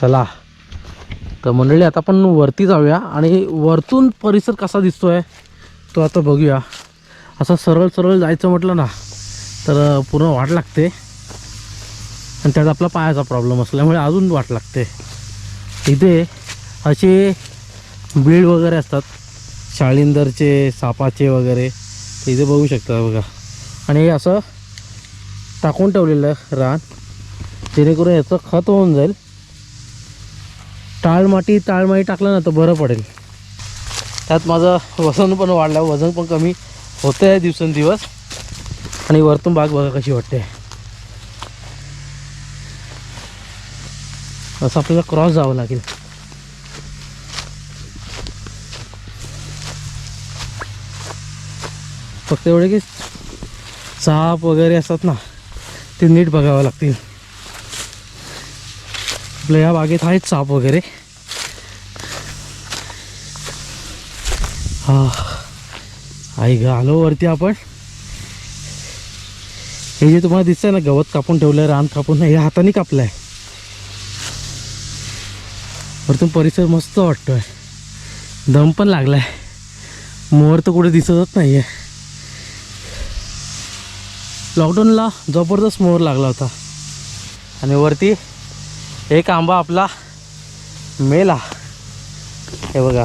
चला. तर मंडळी आता आपण वरती जाऊया आणि वरतून परिसर कसा दिसतोय तो आता बघूया. असं सरळ सरळ जायचं म्हटलं ना तर पूर्ण वाट लागते. आणि त्यात आपला पायाचा प्रॉब्लेम असल्यामुळे अजून वाट लागते. इथे असे बीड वगैरे असतात शाळिंदरचे सापाचे वगैरे ते इथे बघू शकता बघा. आणि हे असं टाकून ठेवलेलं रान जेणेकरून याचं खत होऊन जाईल. टाळमाटी टाळमाटी टाकलं ना तर बरं पडेल. त्यात माझं वजन पण वाढलं वजन पण कमी होतं आहे दिवसेंदिवस. आणि वरतून बाग बघा कशी वाटते. असं आपल्याला क्रॉस जावं लागेल. फक्त एवढे की साप वगैरे असतात ना ते नीट बघावं लागतील. आपल्या या बागेत आहेत साप वगैरे. हा. आई ग आलो वरती आपण. हे जे तुम्हाला दिसतंय ना गवत कापून ठेवलंय रान कापून नाही हे हाताने कापलंय. वरतून परिसर मस्त वाटतोय. दम पण लागलाय. मोर तर कुठे दिसतच नाहीये. लॉकडाऊनला जबरदस्त मोर लागला होता. आणि वरती एक आंबा आपला मेला. हे बघा.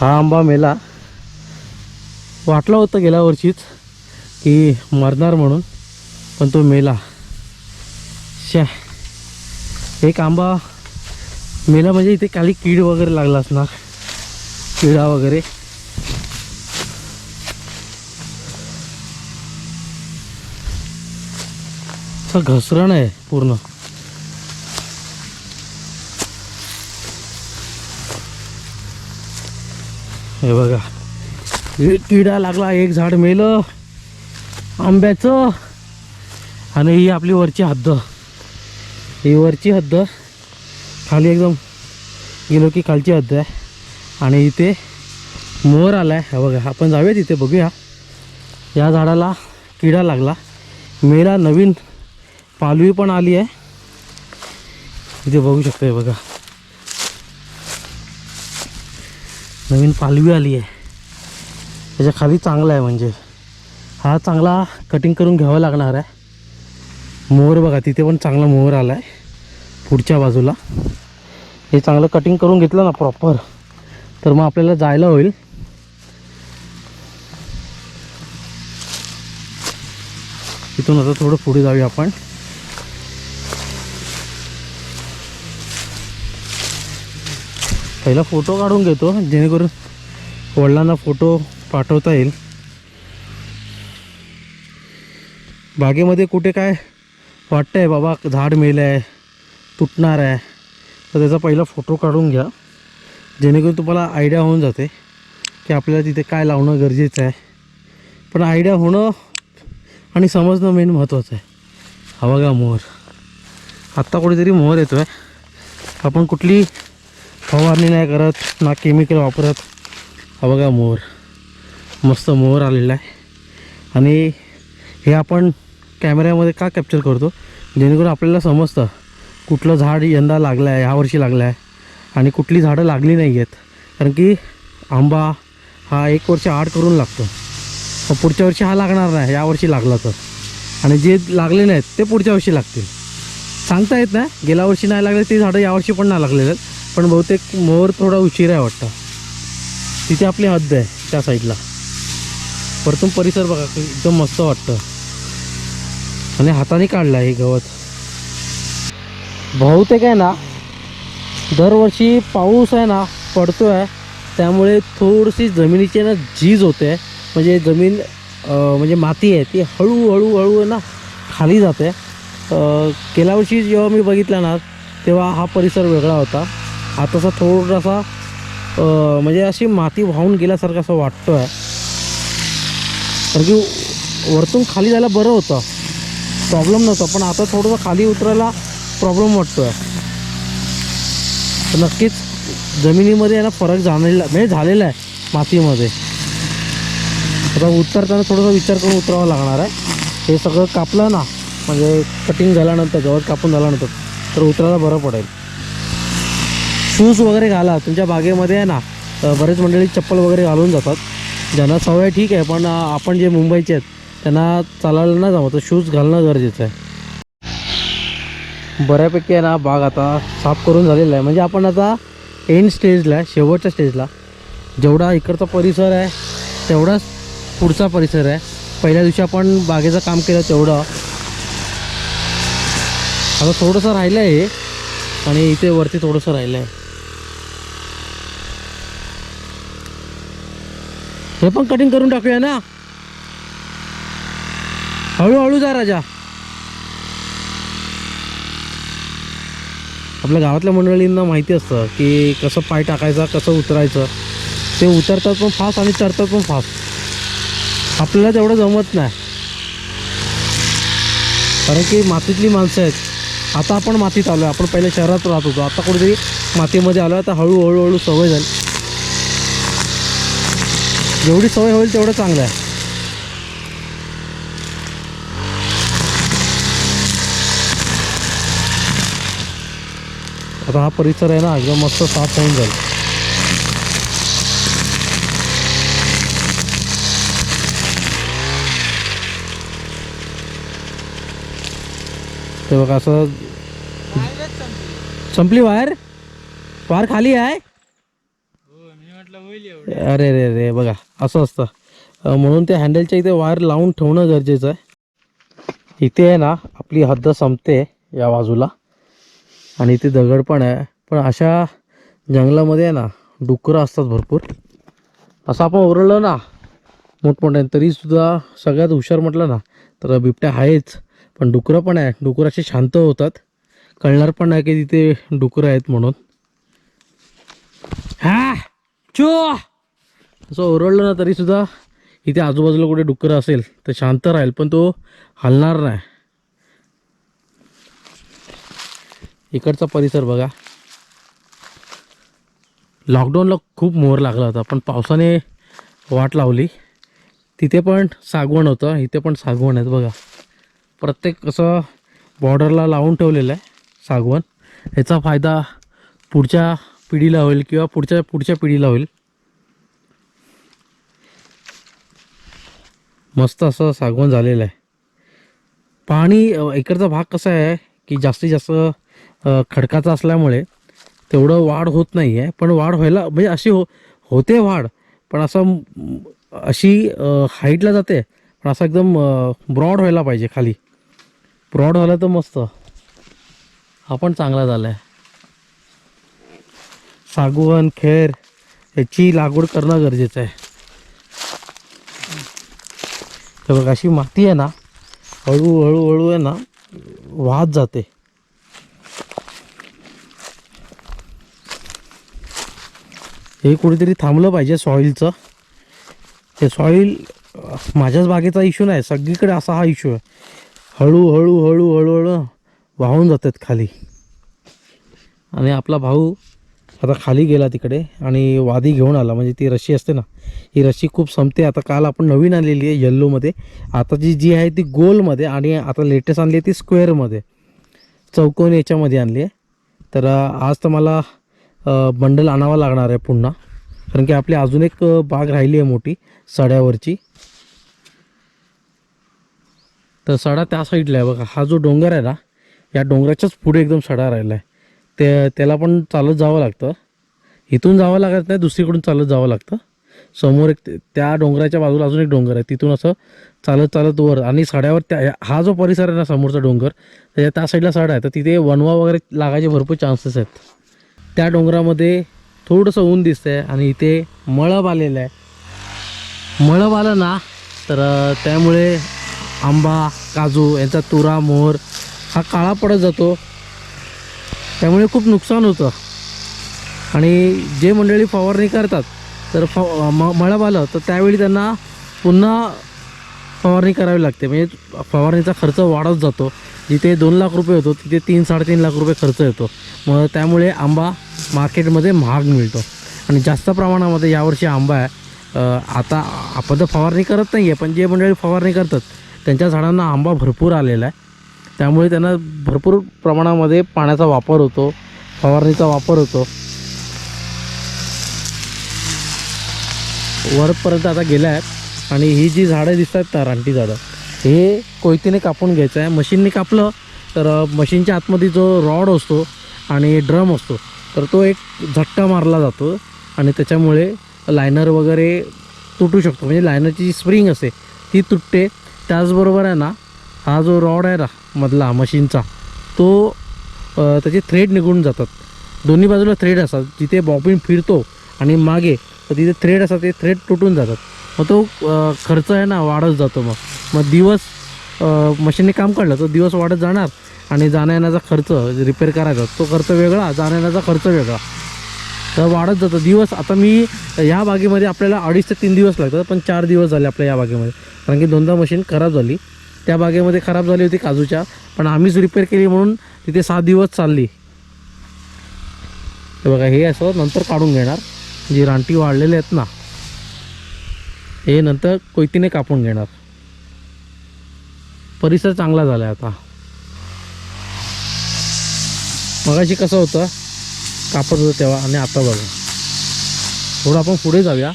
हा आंबा मेला. वाटलं होतं गेल्या वर्षीच की मरणार म्हणून पण तो मेला. शा. एक आंबा मेला म्हणजे इथे खाली कीड वगैरे लागला असणार. किडा वगैरे. घसरण आहे पूर्ण. हे बघा. हे किडा लागला एक झाड मेलं आंब्याचं आणि ही आपली वरची हद्द. ही वरची हद्द खाली एकदम गेलो की खालची हद्द आहे. आणि इथे मोर आला आहे हा बघा आपण जाऊया तिथे बघूया. या झाडाला किडा लागला. मेला नवीन पालवी पण आली आहे. इथे बघू शकतो हे बघा. नवीन पालवी आली आहे. त्याच्याखाली चांगला आहे म्हणजे. हा चांगला कटिंग करून घ्यावा लागणार आहे. मोहर बघा तिथे पण चांगला मोहर आला आहे पुढच्या बाजूला. हे चांगलं कटिंग करून घेतलं ना प्रॉपर तर मग आपल्याला जायला होईल. इथून आता थोडं पुढे जाऊया आपण. पहिला फोटो काढून घेतो जेणेकरून वडिलांना फोटो पाठवता येईल. बागेमध्ये कुठे काय वाटतंय? बाबा झाड मेलं आहे तुटणार आहे. तर त्याचा पहिला फोटो काढून घ्या. जेणेकरून तुम्हाला आयडिया होऊन जाते की आपल्याला तिथे काय लावणं गरजेचं आहे. पण आयडिया होणं आणि समजणं मेन महत्त्वाचं आहे. हवा का मोहर आत्ता कुठेतरी मोहर येतो आहे आपण कुठली फवारणी नाही करत ना केमिकल वापरत. हा बघा मोर. मस्त मोर आलेला आहे. आणि हे आपण कॅमेऱ्यामध्ये का कॅप्चर करतो? जेणेकरून आपल्याला समजतं कुठलं झाड यंदा लागलं आहे ह्यावर्षी लागलं आहे. आणि कुठली झाडं लागली नाही आहेत. कारण की आंबा हा एक वर्ष आड करून लागतो. मग पुढच्या वर्षी हा लागणार नाही यावर्षी लागला तर. आणि जे लागले नाहीत ते पुढच्या वर्षी लागतील. सांगता येत नाही. गेल्या वर्षी नाही लागले ते झाडं यावर्षी पण नाही लागलेले. आहेत पण बहुतेक मोर थोडा उशीर आहे वाटतं. तिथे आपली हद्द आहे त्या साईडला. परतून परिसर बघा एकदम मस्त वाटतं. आणि हाताने काढलं आहे हे गवत. बहुतेक आहे ना दरवर्षी पाऊस आहे ना पडतो आहे त्यामुळे थोडीशी जमिनीची ना झीज होते. म्हणजे जमीन म्हणजे माती आहे ती हळूहळू हळू ना खाली जाते. गेल्या वर्षी जेव्हा मी बघितला ना तेव्हा हा परिसर वेगळा होता. हाताचा थोडासा म्हणजे अशी माती वाहून गेल्यासारखं असं वाटतो आहे कारण की वरतून खाली जायला बरं होतं. प्रॉब्लेम नव्हता पण आता थोडंसं खाली उतरायला प्रॉब्लेम वाटतो आहे नक्कीच जमिनीमध्ये याला फरक जाणलेला म्हणजे झालेला आहे मातीमध्ये. आता उतरताना थोडासा विचार करून उतरावं लागणार आहे. हे सगळं कापलं ना म्हणजे कटिंग झाल्यानंतर गवत कापून झाल्यानंतर तर उतरायला बरं पडेल. शूज वगैरे घाला तुमच्या बागेमध्ये आहे ना बरेच मंडळी चप्पल वगैरे घालून जातात. ज्यांना सवय ठीक आहे पण आपण जे मुंबईचे आहेत त्यांना चालायला नाही जमत तर शूज घालणं गरजेचं आहे. बऱ्यापैकी आहे ना बाग आता साफ करून झालेला आहे. म्हणजे आपण आता एंड स्टेजला आहे शेवटच्या स्टेजला जेवढा इकडचा परिसर आहे तेवढाच पुढचा परिसर आहे. पहिल्या दिवशी आपण बागेचं काम केलं तेवढं. आता थोडंसं राहिलं आहे आणि इथे वरती थोडंसं राहिलं आहे हे पण कटिंग करून टाकूया ना. हळूहळू जा राजा. आपल्या गावातल्या मंडळींना माहिती असतं की कसं पाय टाकायचा कसं उतरायचं. ते उतरतात पण फास्ट आणि चढतात पण फास्ट. आपल्याला तेवढं जमत नाही. कारण की मातीतली माणसं आहेत. आता आपण मातीत आलो आहे आपण पहिले शहरात राहत होतो. आता कुठेतरी मातीमध्ये आलो आता हळूहळू हळू सवय झाली. जेवढी सवय होईल तेवढं चांगलं आहे. आता हा परिसर आहे ना एकदम मस्त साफ होऊन जाईल. ते बघा असं संपली. वायर वायर खाली आहे? अरे रे रे बघा असं असतं. म्हणून त्या हँडलच्या इथे वायर लावून ठेवणं गरजेचं आहे. इथे आहे ना आपली हद्द संपते या बाजूला. आणि इथे दगड पण आहे. पण अशा जंगलामध्ये आहे ना डुकरं असतात भरपूर. असं आपण ओरडलं ना मोठमोठ्या तरीसुद्धा सगळ्यात हुशार म्हटलं ना तर बिबट्या आहेच. पण डुकरं पण आहे. डुकरं असे शांत होतात. कळणार पण नाही की तिथे डुकरं आहेत म्हणून. हा! चो! असं ओरडलं ना तरीसुद्धा इथे आजूबाजूला कुठे डुक्कर असेल तर शांत राहील पण तो हलणार नाही. इकडचा परिसर बघा. लॉकडाऊनला खूप मोहर लागला होता पण पावसाने वाट लावली. तिथे पण सागवण होतं इथे पण सागवण आहेत बघा. प्रत्येक असं बॉर्डरला लावून ठेवलेलं आहे सागवण. ह्याचा फायदा पुढच्या पिढीला होईल किंवा पुढच्या पुढच्या पिढीला होईल. मस्त असं सागवण झालेलं आहे. पाणी इकडचा भाग कसा आहे की जास्तीत जास्त खडकाचा असल्यामुळे तेवढं वाढ होत नाही आहे. पण वाढ व्हायला म्हणजे अशी हो होते वाढ पण असं अशी हाईटला जाते पण असं एकदम ब्रॉड व्हायला पाहिजे खाली. ब्रॉड व्हायला तर मस्त. हा पण चांगला झाला आहे सागवण खेर याची लागवड करणं गरजेचं आहे. तर बघा अशी माती आहे ना हळू हळू हळू आहे ना वाहत जाते. हे कुठेतरी थांबलं पाहिजे सॉईलचं ते सॉईल माझ्याच बागेचा इश्यू नाही सगळीकडे असा हा इश्यू आहे. हळूहळू हळू हळूहळू वाहून जातात खाली. आणि आपला भाऊ आता खाली गेला तिकडे आणि वादी घेऊन आला. म्हणजे ती रशी असते ना ही रशी खूप संपते. आता काल आपण नवीन आणलेली आहे येल्लोमध्ये. आता जी जी आहे ती गोलमध्ये आणि आता लेटेस्ट आणली आहे ती स्क्वेअरमध्ये चौकोन याच्यामध्ये आणली आहे. तर आज तर मला बंडल आणावा लागणार आहे पुन्हा. कारण की आपली अजून एक बाग राहिली आहे मोठी सड्यावरची. तर सडा त्या साईडला आहे बघा. हा जो डोंगर आहे ना या डोंगराच्याच पुढे एकदम सडा राहिला आहे. ते त्याला पण चालत जावं लागतं. इथून जावं लागत नाही दुसरीकडून चालत जावं लागतं. समोर एक त्या डोंगराच्या बाजूला अजून एक डोंगर आहे. तिथून असं चालत चालत वर आणि सड्यावर त्या हा जो परिसर आहे ना समोरचा डोंगर त्याच्या त्या साईडला सडा आहे. तर तिथे वनवा वगैरे लागायचे भरपूर चान्सेस आहेत. त्या डोंगरामध्ये थोडंसं ऊन दिसतंय आणि इथे मळब आलेलं आहे. मळब आलं ना तर त्यामुळे आंबा काजू यांचा तुरा मोहर हा काळा पडत जातो. त्यामुळे खूप नुकसान होतं. आणि जे मंडळी फवारणी करतात तर फ म मळब आलं तर त्यावेळी त्यांना पुन्हा फवारणी करावी लागते. म्हणजे फवारणीचा खर्च वाढत जातो. जिथे दोन लाख रुपये होतो तिथे तीन साडेतीन लाख रुपये खर्च येतो. मग त्यामुळे आंबा मार्केटमध्ये महाग मिळतो. आणि जास्त प्रमाणामध्ये यावर्षी आंबा आहे. आता आपण तर फवारणी करत नाही आहे पण जे मंडळी फवारणी करतात त्यांच्या झाडांना आंबा भरपूर आलेला आहे. त्यामुळे त्यांना भरपूर प्रमाणामध्ये पाण्याचा वापर होतो फवारणीचा वापर होतो. वरपर्यंत आता गेल्या आहेत आणि ही जी झाडं दिसतात तारांटी झाडं हे कोयतीने कापून घ्यायचं आहे. मशीनने कापलं तर मशीनच्या आतमध्ये जो रॉड असतो आणि ड्रम असतो तर तो एक झटका मारला जातो आणि त्याच्यामुळे लायनर वगैरे तुटू शकतो. म्हणजे लायनरची जी स्प्रिंग असते ती तुटते. त्याचबरोबर आहे ना हा जो रॉड आहे ना मधला मशीनचा तो त्याचे थ्रेड निघून जातात. दोन्ही बाजूला थ्रेड असतात. जिथे बॉबिन फिरतो आणि मागे तर तिथे थ्रेड असतात ते थ्रेड तुटून जातात. मग तो खर्च आहे ना वाढत जातो मग. मग दिवस मशीनने काम काढलं तर दिवस वाढत जाणार आणि जाण्यायेण्याचा खर्च रिपेअर करायचा तो खर्च वेगळा जाण्यायेण्याचा खर्च वेगळा. तर वाढत जातं. दिवस आता मी या बागेमध्ये आपल्याला अडीच ते तीन दिवस लागतात पण चार दिवस झाले आपल्या या बागेमध्ये. कारण की दोनदा मशीन खराब झाली. त्या बागेमध्ये खराब झाली होती काजूच्या पण आम्हीच रिपेअर केली म्हणून तिथे सात दिवस चालली. तर बघा हे असं नंतर काढून घेणार. जी रानटी वाढलेले आहेत ना हे नंतर कोयतीने कापून घेणार. परिसर चांगला झाला आहे आता. मगाशी कसं होतं कापत होतं तेव्हा आणि आता बघा. थोडं आपण पुढे जाऊया.